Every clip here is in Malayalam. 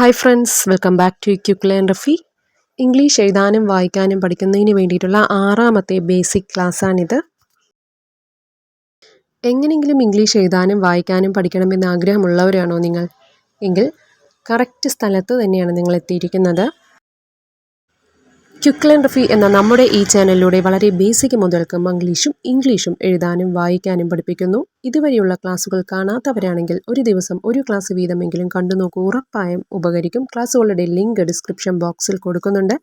Hi friends welcome back to ക്യുക്ലേ and Rafi English എഴുതാനും വായിക്കാനും പഠിക്കുന്നതിന് വേണ്ടിയിട്ടുള്ള ആറാമത്തെ ബേസിക് ക്ലാസ്സാണിത് എങ്ങനെയെങ്കിലും ഇംഗ്ലീഷ് എഴുതാനും വായിക്കാനും പഠിക്കണമെന്ന് ആഗ്രഹമുള്ളവരാണോ നിങ്ങൾ? എങ്കിൽ കറക്റ്റ് സ്ഥലത്ത് തന്നെയാണ് നിങ്ങൾ എത്തിയിരിക്കുന്നത്. ക്യുക്ലൻ റഫി എന്ന നമ്മുടെ ഈ ചാനലിലൂടെ വളരെ ബേസിക് മുതൽക്ക് മംഗ്ലീഷും ഇംഗ്ലീഷും എഴുതാനും വായിക്കാനും പഠിപ്പിക്കുന്നു. ഇതുവരെയുള്ള ക്ലാസ്സുകൾ കാണാത്തവരാണെങ്കിൽ ഒരു ദിവസം ഒരു ക്ലാസ് വീതമെങ്കിലും കണ്ടു നോക്കൂ. ഉറപ്പായും ഉപകരിക്കും. ക്ലാസ്സുകളുടെ ലിങ്ക് ഡിസ്ക്രിപ്ഷൻ ബോക്സിൽ കൊടുക്കുന്നുണ്ട്.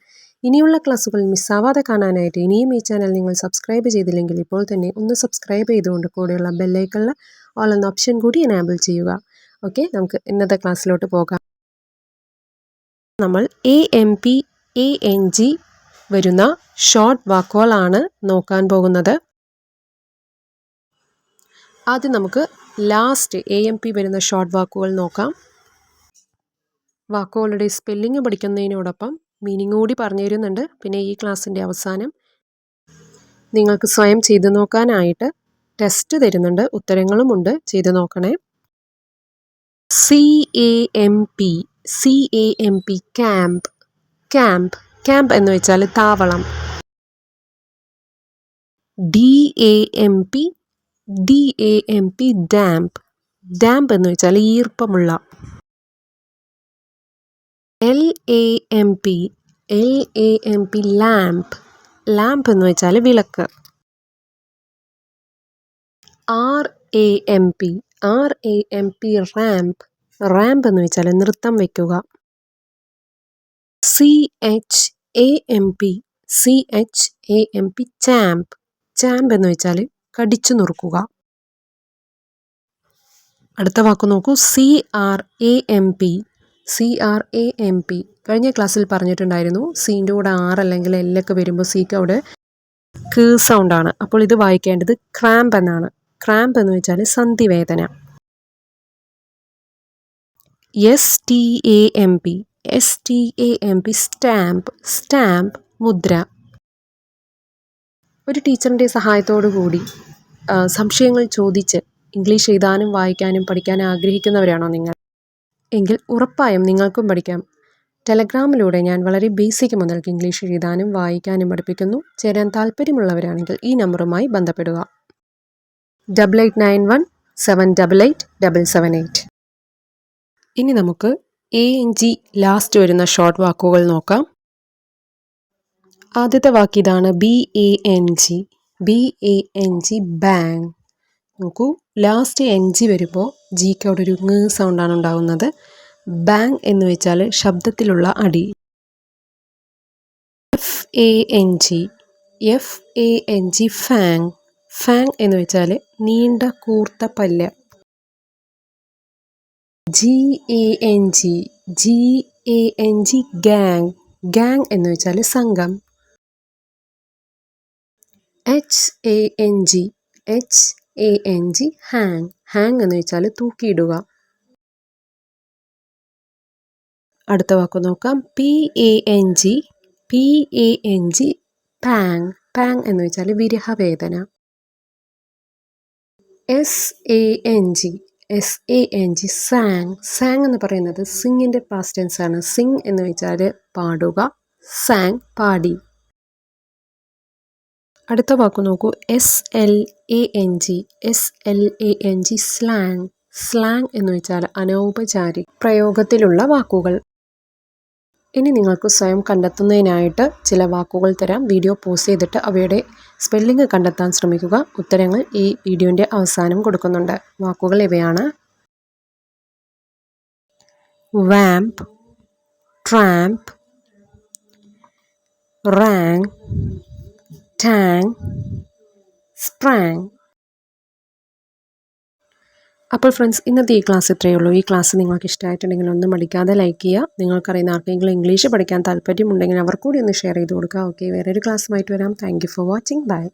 ഇനിയുള്ള ക്ലാസ്സുകൾ മിസ്സാവാതെ കാണാനായിട്ട് ഇനിയും ഈ ചാനൽ നിങ്ങൾ സബ്സ്ക്രൈബ് ചെയ്തില്ലെങ്കിൽ ഇപ്പോൾ തന്നെ ഒന്ന് സബ്സ്ക്രൈബ് ചെയ്തുകൊണ്ട് കൂടെയുള്ള ബെല്ലൈക്കണിൽ ഓൾ എന്ന ഓപ്ഷൻ കൂടി എനാബിൾ ചെയ്യുക. ഓക്കെ നമുക്ക് ഇന്നത്തെ ക്ലാസ്സിലോട്ട് പോകാം. നമ്മൾ A M P A N G വരുന്ന ഷോർട്ട് വാക്കുകളാണ് നോക്കാൻ പോകുന്നത്. ആദ്യം നമുക്ക് ലാസ്റ്റ് എ എം പി വരുന്ന ഷോർട്ട് വാക്കുകൾ നോക്കാം. വാക്കുകളുടെ സ്പെല്ലിംഗ് പഠിക്കുന്നതിനോടൊപ്പം മീനിങ് കൂടി പറഞ്ഞു തരുന്നുണ്ട്. പിന്നെ ഈ ക്ലാസ്സിന്റെ അവസാനം നിങ്ങൾക്ക് സ്വയം ചെയ്തു നോക്കാനായിട്ട് ടെസ്റ്റ് തരുന്നുണ്ട്. ഉത്തരങ്ങളുമുണ്ട്. ചെയ്തു നോക്കണേ. C A M P C A M P camp camp camp എന്ന് വെച്ചാൽ താവളം. D A M P D A M P damp damp എന്ന് വെച്ചാൽ ഈർപ്പമുള്ള. L A M P L A M P lamp lamp എന്ന് വെച്ചാൽ വിളക്ക്. R A M P R A M P ramp ramp എന്ന് വെച്ചാൽ നൃത്തം വയ്ക്കുക C H A M P C H A M P champ champ എന്ന് വെച്ചാൽ കടിച്ചു നുറുക്കുക. അടുത്ത വാക്ക് നോക്കൂ. C R A M P C R A M P കഴിഞ്ഞ ക്ലാസ്സിൽ പറഞ്ഞിട്ടുണ്ടായിരുന്നു. സീന്റെ കൂടെ ആർ അല്ലെങ്കിൽ എല്ലൊക്കെ വരുമ്പോൾ സിക്ക് അവിടെ ക് സൗണ്ടാണ് അപ്പോൾ ഇത് വായിക്കേണ്ടത് ക്രാമ്പ് എന്നാണ്. ക്രാമ്പ് എന്ന് വെച്ചാൽ സന്ധിവേദന. S T A M P S T A M P stamp stamp മുദ്ര. ഒരു ടീച്ചറിന്റെ സഹായത്തോടു കൂടി സംശയങ്ങൾ ചോദിച്ച് ഇംഗ്ലീഷ് എഴുതാനും വായിക്കാനും പഠിക്കാനും ആഗ്രഹിക്കുന്നവരാണോ നിങ്ങൾ? എങ്കിൽ ഉറപ്പായും നിങ്ങൾക്കും പഠിക്കാം. ടെലഗ്രാമിലൂടെ ഞാൻ വളരെ ബേസിക് മുതൽക്ക് ഇംഗ്ലീഷ് എഴുതാനും വായിക്കാനും പഠിപ്പിക്കുന്നു. ചേരാൻ താല്പര്യമുള്ളവരാണെങ്കിൽ ഈ നമ്പറുമായി ബന്ധപ്പെടുക. Double eight nine one seven double eight double seven eight. ഇനി നമുക്ക് എ എൻ ജി ലാസ്റ്റ് വരുന്ന ഷോർട്ട് വാക്കുകൾ നോക്കാം. ആദ്യത്തെ വാക്ക് ഇതാണ് B A N G. B A N G bang നോക്കൂ ലാസ്റ്റ് എൻ ജി വരുമ്പോൾ ജിക്ക് അവിടെ ഒരു ങ് സൗണ്ടാണ് ഉണ്ടാകുന്നത് ബാങ് എന്ന് വെച്ചാൽ ശബ്ദത്തിലുള്ള അടി. F A N G F A N G fang fang എന്ന് വെച്ചാൽ നീണ്ട കൂർത്ത പല്ല്. G A N G G A N G gang gang എന്ന് വെച്ചാൽ സംഘം. H A N G H A N G hang hang എന്ന് വെച്ചാൽ തൂക്കിയിടുക. അടുത്ത വാക്ക് നോക്കാം. P A N G P A N G pang pang എന്ന് വെച്ചാൽ വിരഹവേദന. S A N G S A N G sang sang എന്ന് പറയുന്നത് സിങ്ങിന്റെ പാസ്റ്റ് ടെൻസ് ആണ്. സിങ് എന്ന് വെച്ചാൽ പാടുക. സാങ് പാടി. അടുത്ത വാക്ക് നോക്കൂ. S L A N G S L A N G slang slang എന്ന് വെച്ചാൽ അനൗപചാരിക പ്രയോഗത്തിലുള്ള വാക്കുകൾ. ഇനി നിങ്ങൾക്ക് സ്വയം കണ്ടെത്തുന്നതിനായിട്ട് ചില വാക്കുകൾ തരാം. വീഡിയോ പോസ് ചെയ്തിട്ട് അവയുടെ സ്പെല്ലിംഗ് കണ്ടെത്താൻ ശ്രമിക്കുക. ഉത്തരങ്ങൾ ഈ വീഡിയോന്റെ അവസാനം കൊടുക്കുന്നുണ്ട്. വാക്കുകൾ ഇവയാണ്. Vamp tramp rang tang sprang അപ്പോൾ ഫ്രണ്ട്സ് ഇന്നത്തെ ഈ ക്ലാസ് ഇത്രയേ ഉള്ളൂ. ഈ ക്ലാസ് നിങ്ങൾക്ക് ഇഷ്ടമായിട്ടുണ്ടെങ്കിൽ ഒന്നും മടിക്കാതെ ലൈക്ക് ചെയ്യുക. നിങ്ങൾക്കറിയുന്ന ആർക്കെങ്കിലും ഇംഗ്ലീഷ് പഠിക്കാൻ താല്പര്യമുണ്ടെങ്കിൽ അവർ കൂടി ഒന്ന് ഷെയർ ചെയ്ത് കൊടുക്കുക. ഓക്കെ വേറൊരു ക്ലാസ്സുമായിട്ട് വരാം. Thank for watching. ബൈ.